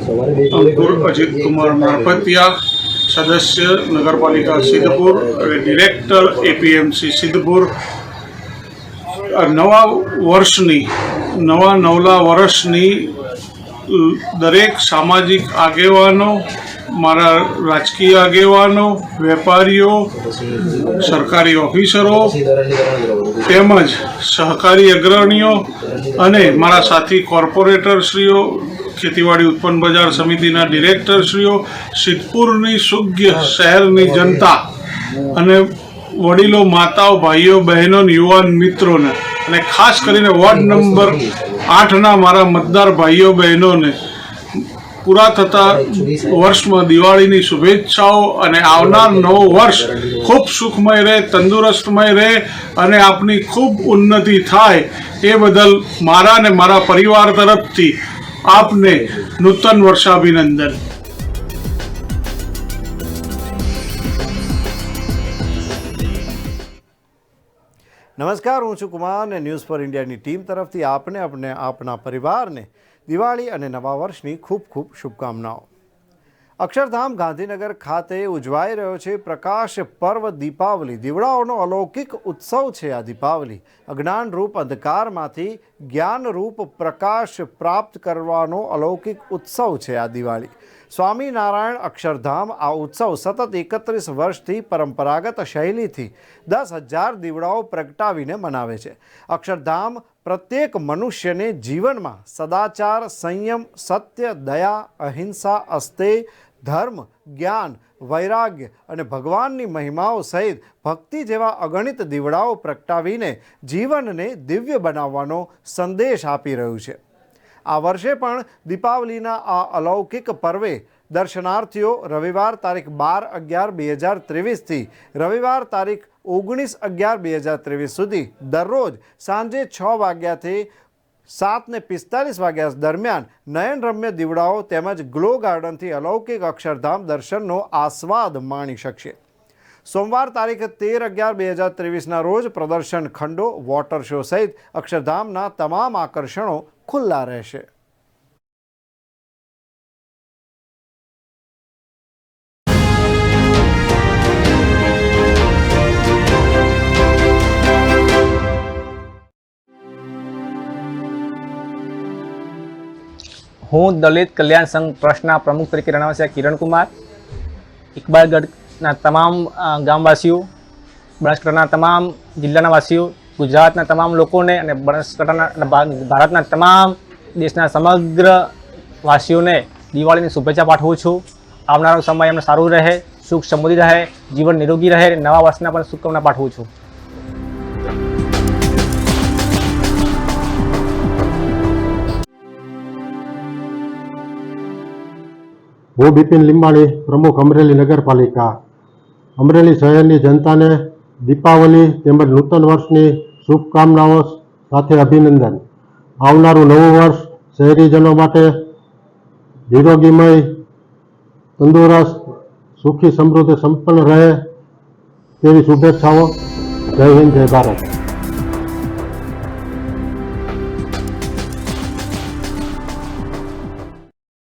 અંકુર અજીત કુમાર મારપતિયા સદસ્ય નગરપાલિકા સિદ્ધપુર અને ડિરેક્ટર એપીએમસી સિદ્ધપુર. નવા વર્ષની નવા નવલા વર્ષની દરેક સામાજિક આગેવાનો મારા રાજકીય આગેવાનો, વેપારીઓ, સરકારી ઓફિસરો, તેમજ સહકારી અગ્રણીઓ અને મારા સાથી કોર્પોરેટરશ્રીઓ, ખેતીવાડી ઉત્પન્ન બજાર સમિતિના ડિરેક્ટરશ્રીઓ, સિદ્ધપુરની સુગ્ય શહેરની જનતા અને વડીલો, માતાઓ, ભાઈઓ, બહેનોને, યુવાન મિત્રોને અને ખાસ કરીને વોર્ડ નંબર આઠના મારા મતદાર ભાઈઓ, બહેનોને પૂરા થતા વર્ષમાં દિવાળીની શુભેચ્છાઓ અને આવનાર નવો વર્ષ ખૂબ સુખમય રહે, તંદુરસ્તમય રહે અને આપની ખૂબ ઉન્નતિ થાય એ બદલ મારા અને મારા પરિવાર તરફથી આપને નૂતન વર્ષાભિનંદન. નમસ્કાર, હું છું કુમાર અને ન્યૂઝ ફોર ઇન્ડિયાની ટીમ તરફથી આપને આપણે આપના પરિવારને દિવાળી અને નવા વર્ષની ખૂબ ખૂબ શુભકામનાઓ. અક્ષરધામ ગાંધીનગર ખાતે ઉજવાઈ રહ્યો છે પ્રકાશ પર્વ દીપાવલી. દીવડાઓનો અલૌકિક ઉત્સવ છે આ દીપાવલી. અજ્ઞાનરૂપ અંધકારમાંથી જ્ઞાનરૂપ પ્રકાશ પ્રાપ્ત કરવાનો અલૌકિક ઉત્સવ છે આ દિવાળી. સ્વામિનારાયણ અક્ષરધામ આ ઉત્સવ સતત એકત્રીસ વર્ષથી પરંપરાગત શૈલીથી દસ હજાર દીવડાઓ પ્રગટાવીને મનાવે છે. અક્ષરધામ પ્રત્યેક મનુષ્યને જીવનમાં સદાચાર, સંયમ, સત્ય, દયા, અહિંસા અસ્તેય ધર્મ, જ્ઞાન, વૈરાગ્ય અને ભગવાનની મહિમાઓ સહિત ભક્તિ જેવા અગણિત દીવડાઓ પ્રગટાવીને જીવનને દિવ્ય બનાવવાનો સંદેશ આપી રહ્યું છે. આ વર્ષે પણ દીપાવલીના આ અલૌકિક પર્વે દર્શનાર્થીઓ રવિવાર તારીખ બાર અગિયાર બે હજાર ત્રેવીસથી રવિવાર તારીખ ઓગણીસ અગિયાર બે હજાર ત્રેવીસ સુધી દરરોજ સાંજે છ વાગ્યાથી સાત ને પિસ્તાલીસ વાગ્યા દરમિયાન નયનરમ્ય દીવડાઓ તેમજ ગ્લો ગાર્ડનથી અલૌકિક અક્ષરધામ દર્શનનો આસ્વાદ માણી શકશે. સોમવાર તારીખ તેર અગિયાર બે હજાર ત્રેવીસના રોજ પ્રદર્શન ખંડો, વોટર શો સહિત અક્ષરધામના તમામ આકર્ષણો ખુલ્લા રહેશે. હું દલિત કલ્યાણ સંઘ ટ્રસ્ટના પ્રમુખ તરીકે રણાવશે કિરણ કુમાર ઇકબાલગઢના તમામ ગામવાસીઓ, બનાસકાંઠાના તમામ જિલ્લાના વાસીઓ, ગુજરાતના તમામ લોકોને અને બનાસકાંઠાના ભારતના તમામ દેશના સમગ્ર વાસીઓને દિવાળીની શુભેચ્છા પાઠવું છું. આવનારો સમય એમને સારું રહે, સુખ સમૃદ્ધિ રહે, જીવન નિરોગી રહે નવા વર્ષના પણ શુભકામના પાઠવું છું. હું બિપિન લીંબાણી, પ્રમુખ અમરેલી નગરપાલિકા. અમરેલી શહેરની જનતાને દીપાવલી તેમજ નૂતન વર્ષની શુભકામનાઓ સાથે અભિનંદન. આવનારું નવું વર્ષ શહેરીજનો માટે નિરોગીમય તંદુરસ્ત, સુખી સમૃદ્ધ સંપન્ન રહે તેવી શુભેચ્છાઓ. જય હિન્દ, જય ભારત.